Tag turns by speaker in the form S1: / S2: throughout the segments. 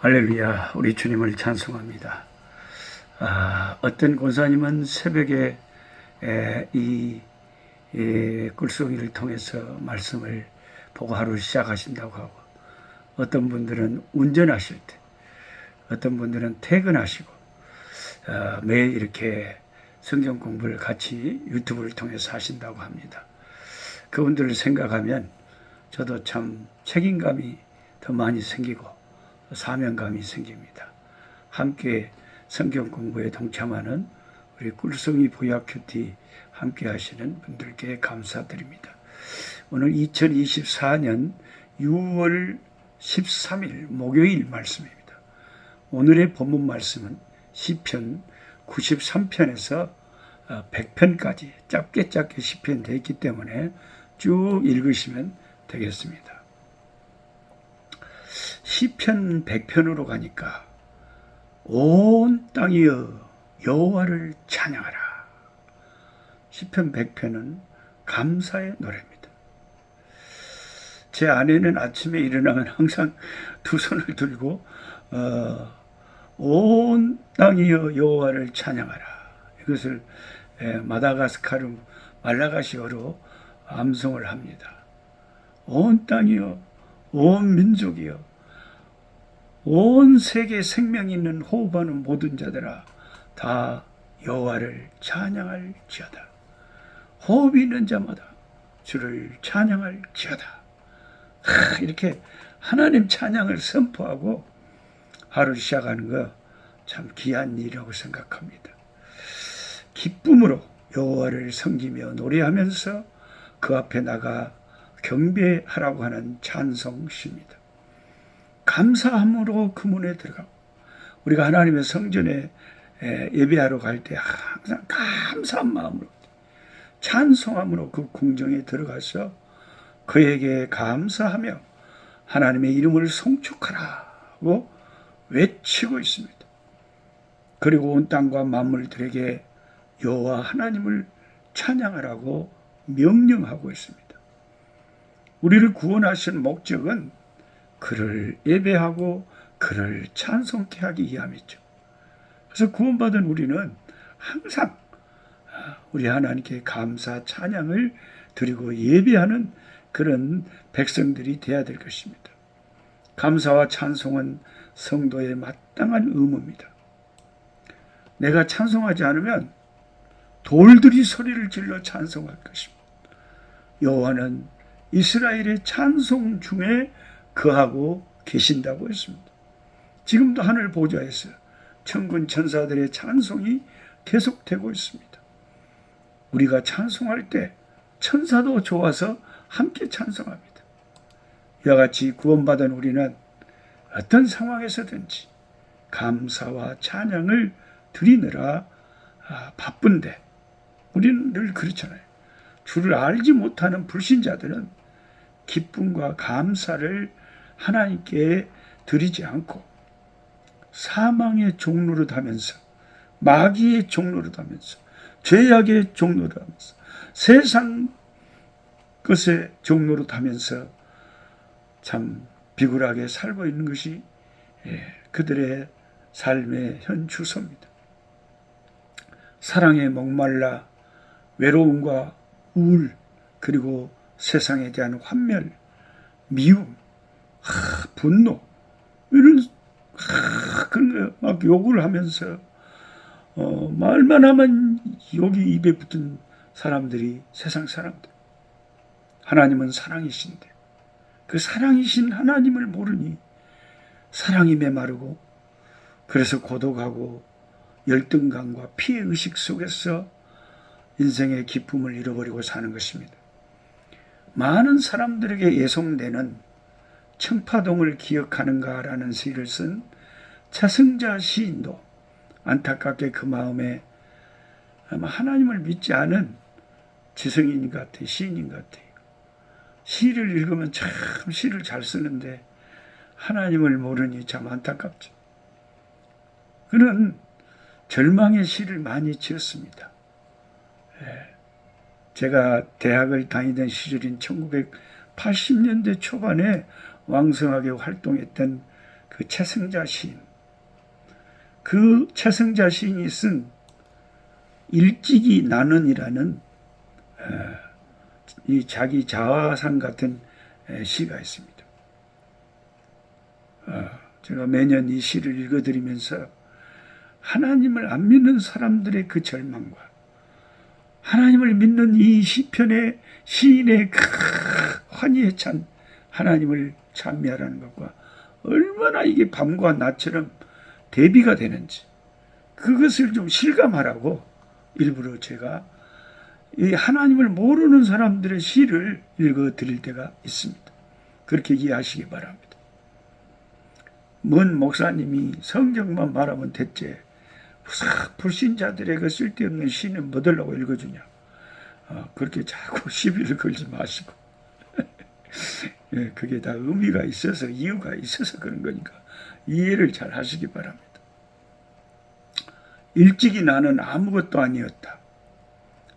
S1: 할렐루야, 우리 주님을 찬송합니다. 아, 어떤 권사님은 새벽에 에, 이, 이 꿀송이를 통해서 말씀을 보고 하루를 시작하신다고 하고, 어떤 분들은 운전하실 때, 어떤 분들은 퇴근하시고, 어, 매일 이렇게 성경 공부를 같이 유튜브를 통해서 하신다고 합니다. 그분들을 생각하면 저도 참 책임감이 더 많이 생기고 사명감이 생깁니다. 함께 성경 공부에 동참하는 우리 꿀송이 보약 큐티 함께 하시는 분들께 감사드립니다. 오늘 2024년 6월 13일 목요일 말씀입니다. 오늘의 본문 말씀은 시편 93편에서 100편까지 짧게 짧게 시편 되어 있기 때문에 쭉 읽으시면 되겠습니다. 시편 100편으로 가니까 온 땅이여 여호와를 찬양하라. 시편 100편은 감사의 노래입니다. 제 아내는 아침에 일어나면 항상 두 손을 들고 어, 온 땅이여 여호와를 찬양하라. 이것을 에, 마다가스카르 말라가시어로 암송을 합니다. 온 땅이여 온 민족이여 온 세계 생명 있는 호흡하는 모든 자들아 다 여호와를 찬양할지어다. 호흡이 있는 자마다 주를 찬양할지어다. 하, 이렇게 하나님 찬양을 선포하고 하루 시작하는 거 참 귀한 일이라고 생각합니다. 기쁨으로 여호와를 섬기며 노래하면서 그 앞에 나가 경배하라고 하는 찬송시입니다. 감사함으로 그 문에 들어가고 우리가 하나님의 성전에 예배하러 갈 때 항상 감사한 마음으로 찬송함으로 그 궁정에 들어가서 그에게 감사하며 하나님의 이름을 송축하라고 외치고 있습니다. 그리고 온 땅과 만물들에게 여호와 하나님을 찬양하라고 명령하고 있습니다. 우리를 구원하신 목적은 그를 예배하고 그를 찬송케 하기 위함이죠. 그래서 구원받은 우리는 항상 우리 하나님께 감사 찬양을 드리고 예배하는 그런 백성들이 되어야 될 것입니다. 감사와 찬송은 성도의 마땅한 의무입니다. 내가 찬송하지 않으면 돌들이 소리를 질러 찬송할 것입니다. 여호와는 이스라엘의 찬송 중에 거하고 계신다고 했습니다. 지금도 하늘 보좌에서 천군 천사들의 찬송이 계속되고 있습니다. 우리가 찬송할 때 천사도 좋아서 함께 찬송합니다. 이와 같이 구원받은 우리는 어떤 상황에서든지 감사와 찬양을 드리느라 아, 바쁜데 우리는 늘 그렇잖아요. 주를 알지 못하는 불신자들은 기쁨과 감사를 하나님께 드리지 않고 사망의 종로로 다면서 마귀의 종로로 다면서 죄악의 종로로 다면서 세상 것의 종로로 다면서 참 비굴하게 살고 있는 것이 예, 그들의 삶의 현 주소입니다. 사랑에 목말라 외로움과 우울 그리고 세상에 대한 환멸, 미움, 하, 분노 이런 하, 그런 막 욕을 하면서 어, 말만 하면 욕이 입에 붙은 사람들이 세상 사람들. 하나님은 사랑이신데 그 사랑이신 하나님을 모르니 사랑이 메마르고 그래서 고독하고 열등감과 피해 의식 속에서 인생의 기쁨을 잃어버리고 사는 것입니다. 많은 사람들에게 예송되는 청파동을 기억하는가라는 시를 쓴 차승자 시인도 안타깝게 그 마음에 아마 하나님을 믿지 않은 지성인 같아, 시인인 같아요. 시를 읽으면 참 시를 잘 쓰는데 하나님을 모르니 참 안타깝죠. 그는 절망의 시를 많이 지었습니다. 예. 제가 대학을 다니던 시절인 1980년대 초반에 왕성하게 활동했던 그그 최승자 시인 그 최승자 시인이 쓴 일찍이 나는이라는 이 자기 자화상 같은 시가 있습니다. 어, 제가 매년 이 시를 읽어드리면서 하나님을 안 믿는 사람들의 그 절망과 하나님을 믿는 이 시편의 시인의 그 환희에 찬 하나님을 찬미하라는 것과 얼마나 이게 밤과 낮처럼 대비가 되는지 그것을 좀 실감하라고 일부러 제가 이 하나님을 모르는 사람들의 시를 읽어 드릴 때가 있습니다. 그렇게 이해하시기 바랍니다. 먼 목사님이 성경만 말하면 됐지. 불신자들의 그 쓸데없는 시는 뭐들라고 읽어주냐. 어, 그렇게 자꾸 시비를 걸지 마시고. 예, 그게 다 의미가 있어서 이유가 있어서 그런 거니까 이해를 잘 하시기 바랍니다. 일찍이 나는 아무것도 아니었다.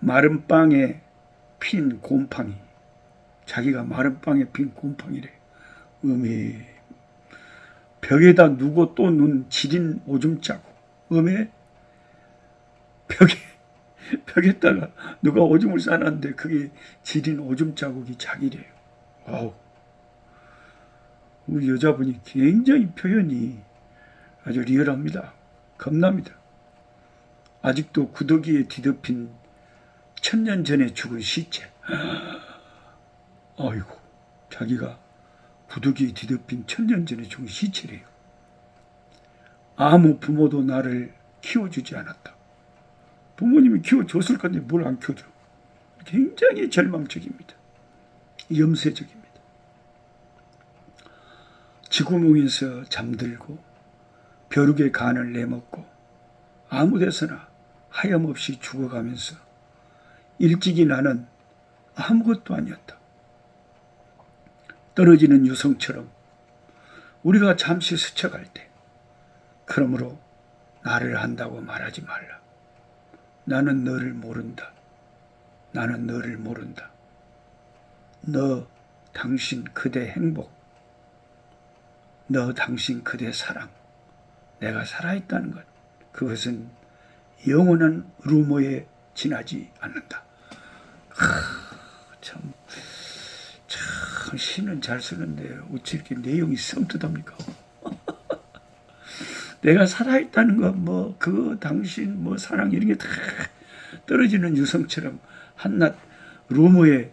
S1: 마른 빵에 핀 곰팡이. 자기가 마른 빵에 핀 곰팡이래. 음에 벽에다 누고 또 눈 지린 오줌 자국. 음에 벽에 벽에다가 누가 오줌을 싸놨는데 그게 지린 오줌 자국이 자기래요. 와우. 우리 여자분이 굉장히 표현이 아주 리얼합니다. 겁납니다. 아직도 구더기에 뒤덮인 천년 전에 죽은 시체. 아이고, 자기가 구더기에 뒤덮인 천년 전에 죽은 시체래요. 아무 부모도 나를 키워주지 않았다. 부모님이 키워줬을 건데 뭘 안 키워줘. 굉장히 절망적입니다. 염세적입니다. 지구멍에서 잠들고 벼룩의 간을 내먹고 아무 데서나 하염없이 죽어가면서 일찍이 나는 아무것도 아니었다. 떨어지는 유성처럼 우리가 잠시 스쳐갈 때, 그러므로 나를 한다고 말하지 말라. 나는 너를 모른다. 나는 너를 모른다. 너, 당신, 그대 행복. 너, 당신, 그대 사랑. 내가 살아있다는 것. 그것은 영원한 루머에 지나지 않는다. 참, 참, 시는 잘 쓰는데 어찌 이렇게 내용이 섬뜩합니까? 내가 살아있다는 것, 뭐, 그, 당신, 뭐, 사랑, 이런 게 다 떨어지는 유성처럼 한낱 루머에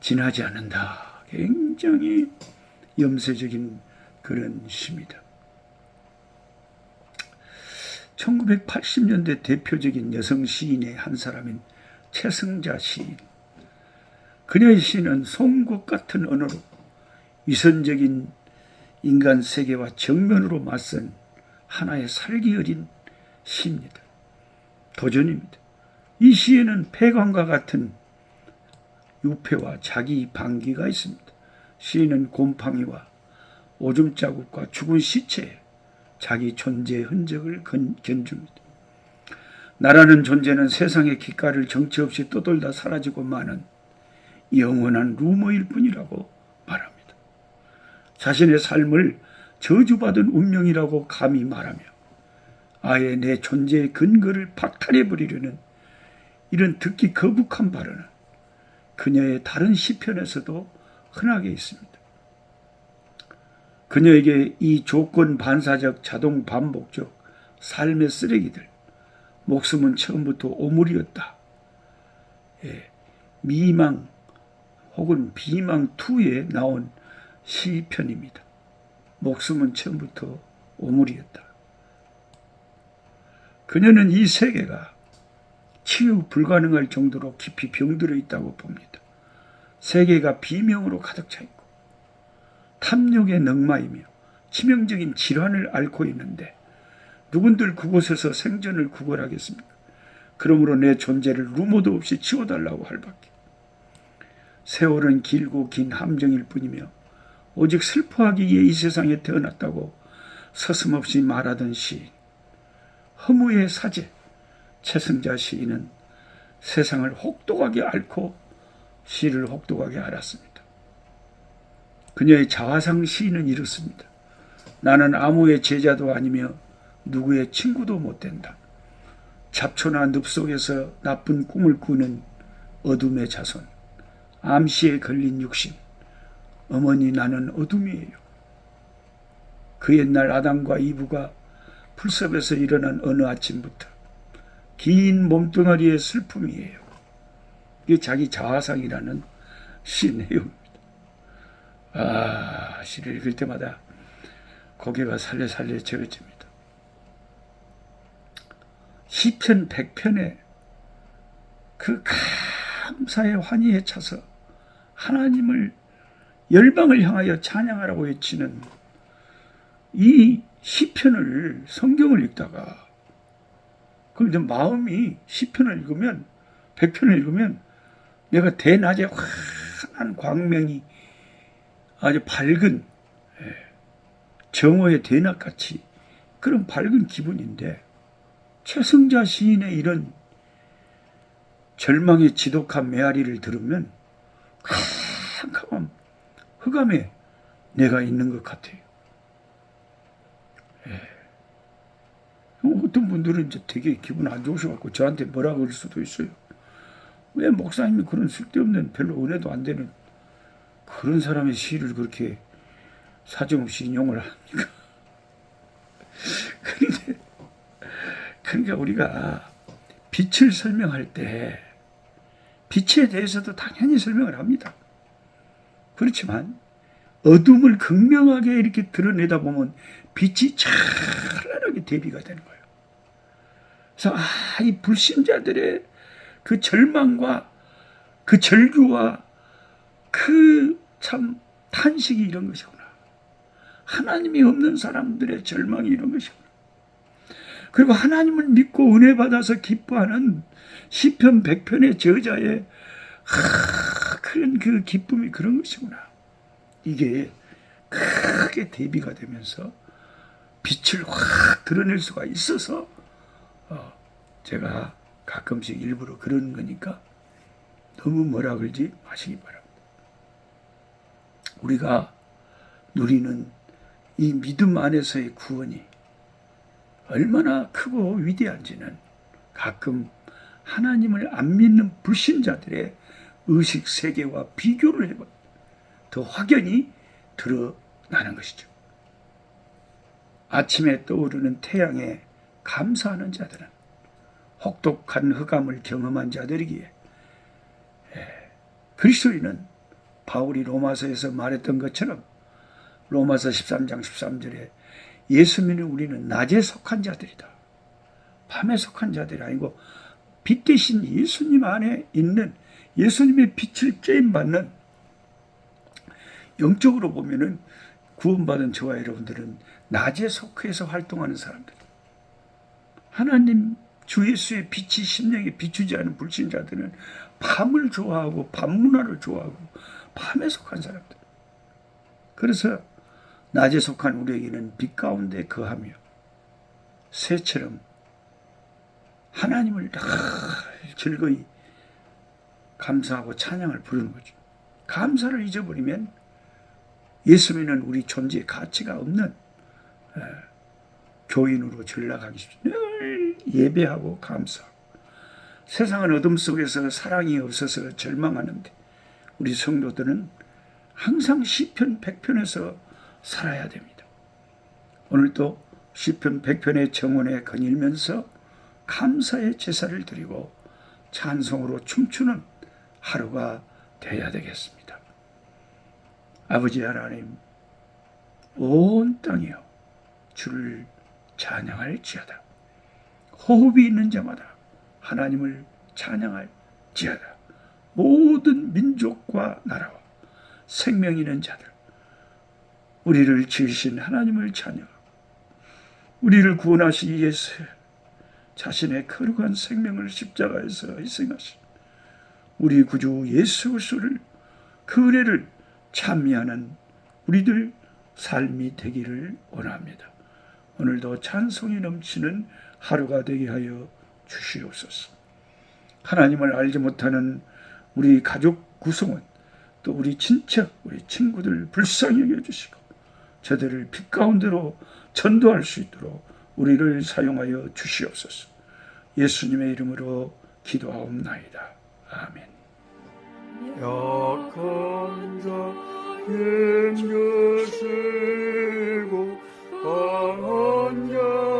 S1: 지나지 않는다. 굉장히 염세적인 그런 시입니다. 1980년대 대표적인 여성 시인의 한 사람인 최승자 시인. 그녀의 시는 송곳 같은 언어로 위선적인 인간 세계와 정면으로 맞선 하나의 살기 어린 시입니다. 도전입니다. 이 시에는 폐광과 같은 유폐와 자기 방기가 있습니다. 시인은 곰팡이와 오줌 자국과 죽은 시체에 자기 존재의 흔적을 견줍니다. 나라는 존재는 세상의 깃깔을 정치 없이 떠돌다 사라지고 마는 영원한 루머일 뿐이라고 말합니다. 자신의 삶을 저주받은 운명이라고 감히 말하며 아예 내 존재의 근거를 박탈해 버리려는 이런 듣기 거북한 발언은 그녀의 다른 시편에서도 흔하게 있습니다. 그녀에게 이 조건 반사적 자동 반복적 삶의 쓰레기들, 목숨은 처음부터 오물이었다. 예, 미망 혹은 비망 2에 나온 시편입니다. 목숨은 처음부터 오물이었다. 그녀는 이 세계가 치유 불가능할 정도로 깊이 병들어 있다고 봅니다. 세계가 비명으로 가득 차 있고 탐욕에 능마이며 치명적인 질환을 앓고 있는데 누군들 그곳에서 생존을 구걸하겠습니까? 그러므로 내 존재를 루머도 없이 치워달라고 할 밖에. 세월은 길고 긴 함정일 뿐이며 오직 슬퍼하기 위해 이 세상에 태어났다고 서슴없이 말하던 시인. 허무의 사제 최승자 시인은 세상을 혹독하게 앓고 시를 혹독하게 알았습니다. 그녀의 자화상 시인은 이렇습니다. 나는 아무의 제자도 아니며 누구의 친구도 못 된다. 잡초나 늪 속에서 나쁜 꿈을 꾸는 어둠의 자손, 암시에 걸린 육신. 어머니 나는 어둠이에요. 그 옛날 아담과 이브가 풀섭에서 일어난 어느 아침부터 긴 몸뚱아리의 슬픔이에요. 이게 자기 자화상이라는 시 내용입니다. 아, 시를 읽을 때마다 고개가 살려살려 저어집니다. 시편 100편에 그 감사의 환희에 차서 하나님을 열방을 향하여 찬양하라고 외치는 이 시편을 성경을 읽다가 그런데 마음이 시편을 읽으면 100편을 읽으면 내가 대낮에 환한 광명이 아주 밝은 예, 정오의 대낮같이 그런 밝은 기분인데 최승자 시인의 이런 절망의 지독한 메아리를 들으면 캄캄한 흑암에 내가 있는 것 같아요. 예. 어떤 분들은 이제 되게 기분 안 좋으셔갖고 저한테 뭐라 그럴 수도 있어요. 왜 목사님이 그런 쓸데없는 별로 은혜도 안 되는 그런 사람의 시를 그렇게 사정없이 인용을 합니까? 그런데 그러니까 우리가 빛을 설명할 때 빛에 대해서도 당연히 설명을 합니다. 그렇지만 어둠을 극명하게 이렇게 드러내다 보면 빛이 찬란하게 대비가 되는 거예요. 그래서 아, 이 불신자들의 그 절망과 그 절규와 그 참 탄식이 이런 것이구나. 하나님이 없는 사람들의 절망이 이런 것이구나. 그리고 하나님을 믿고 은혜 받아서 기뻐하는 시편 100편의 저자의 하, 그런 그 기쁨이 그런 것이구나. 이게 크게 대비가 되면서 빛을 확 드러낼 수가 있어서 어, 제가 가끔씩 일부러 그런 거니까 너무 뭐라 그러지 마시기 바랍니다. 우리가 누리는 이 믿음 안에서의 구원이 얼마나 크고 위대한지는 가끔 하나님을 안 믿는 불신자들의 의식 세계와 비교를 해봐 더 확연히 드러나는 것이죠. 아침에 떠오르는 태양에 감사하는 자들은 혹독한 흑암을 경험한 자들이기에 예, 그리스도인은 바울이 로마서에서 말했던 것처럼 로마서 13장 13절에 예수 믿는 우리는 낮에 속한 자들이다. 밤에 속한 자들이 아니고 빛 대신 예수님 안에 있는 예수님의 빛을 쬐임받는 영적으로 보면은 구원받은 저와 여러분들은 낮에 속해서 활동하는 사람들. 하나님 주 예수의 빛이 심령에 비추지 않은 불신자들은 밤을 좋아하고 밤 문화를 좋아하고 밤에 속한 사람들. 그래서 낮에 속한 우리에게는 빛 가운데 거하며 새처럼 하나님을 다 즐거이 감사하고 찬양을 부르는 거죠. 감사를 잊어버리면 예수 믿는 우리 존재의 가치가 없는 교인으로 전락하기 쉽죠. 늘 예배하고 감사하고 세상은 어둠 속에서 사랑이 없어서 절망하는데 우리 성도들은 항상 시편 100편에서 살아야 됩니다. 오늘도 시편 100편의 정원에 거닐면서 감사의 제사를 드리고 찬송으로 춤추는 하루가 되어야 되겠습니다. 아버지 하나님, 온 땅이여 주를 찬양할지어다. 호흡이 있는 자마다 하나님을 찬양할지어다. 모든 민족과 나라와 생명 있는 자들, 우리를 지으신 하나님을 찬양, 우리를 구원하시기 위해서 자신의 거룩한 생명을 십자가에서 희생하신 우리 구주 예수 그리스도를 그 은혜를 찬미하는 우리들 삶이 되기를 원합니다. 오늘도 찬송이 넘치는 하루가 되게 하여 주시옵소서. 하나님을 알지 못하는 우리 가족 구성원, 또 우리 친척, 우리 친구들 불쌍히 여겨주시고 제대를 빛 가운데로 전도할 수 있도록 우리를 사용하여 주시옵소서. 예수님의 이름으로 기도하옵나이다. 아멘.
S2: 약한 자힘 여세고 강한 자